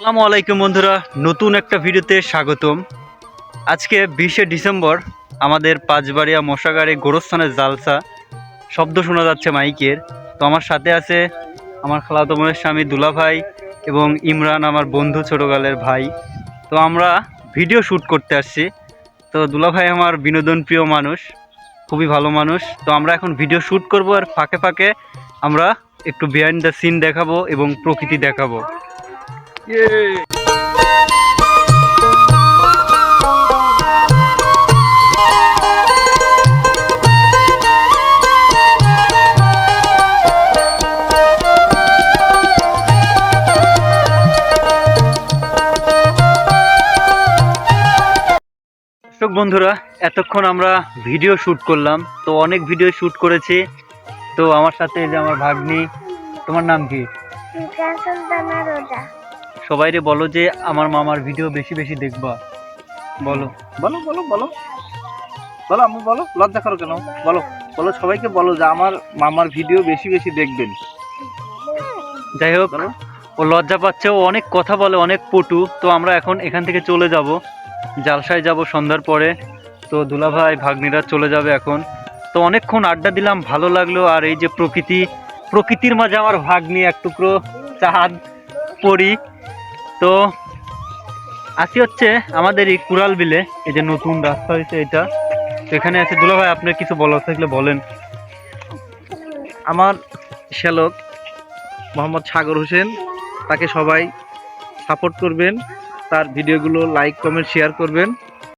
আসসালামু আলাইকুম বন্ধুরা, নতুন একটা ভিডিওতে স্বাগতম। আজকে বিশে ডিসেম্বর, আমাদের পাঁচবাড়িয়া মশাগারে গোরস্থানের জালসা। শব্দ শোনা যাচ্ছে মাইকের। তো আমার সাথে আছে আমার খালাতো স্বামী দুলা ভাই এবং ইমরান আমার বন্ধু ছোটোকালের ভাই। তো আমরা ভিডিও শ্যুট করতে আসছি। তো দুলা ভাই আমার বিনোদন প্রিয় মানুষ, খুবই ভালো মানুষ। তো আমরা এখন ভিডিও শ্যুট করব আর ফাঁকে ফাঁকে আমরা একটু বিহাইন্ড দ্য সিন দেখাবো এবং প্রকৃতি দেখাবো। দর্শক বন্ধুরা, এতক্ষণ আমরা ভিডিও শ্যুট করলাম। তো অনেক ভিডিও শ্যুট করেছি। তো আমার সাথে যে আমার ভাগ্নি, তোমার নাম কি? রোজা। সবাইরে বলো যে আমার মামার ভিডিও বেশি বেশি দেখবা। বলো। বলো বলো বলো। বলো আম্মু বলো। লজ্জা করো কেন? বলো বলো সবাইকে বলো যে আমার মামার ভিডিও বেশি বেশি দেখবেন। যাই হোক ও লজ্জা পাচ্ছে ও অনেক কথা বলে অনেক পটু। তো আমরা এখন এখান থেকে চলে যাব। জালসায় যাব সন্ধ্যার পরে। তো দুলাভাই ভাগ্নিরা চলে যাবে এখন। তো অনেকক্ষণ আড্ডা দিলাম ভালো লাগল। আর এই যে প্রকৃতি প্রকৃতির মাঝে আমার ভাগ্নি এক টুকরো চাঁদ পড়ি তো আসি হচ্ছে আমাদের এই কুড়াল বিলে। এই যে নতুন রাস্তা হয়েছে এটা। এখানে আছে দুলা ভাই, আপনার কিছু বলার থাকলে বলেন। আমার শ্যালক মোহাম্মদ সাগর হোসেন, তাকে সবাই সাপোর্ট করবেন। তার ভিডিওগুলো লাইক কমেন্ট শেয়ার করবেন।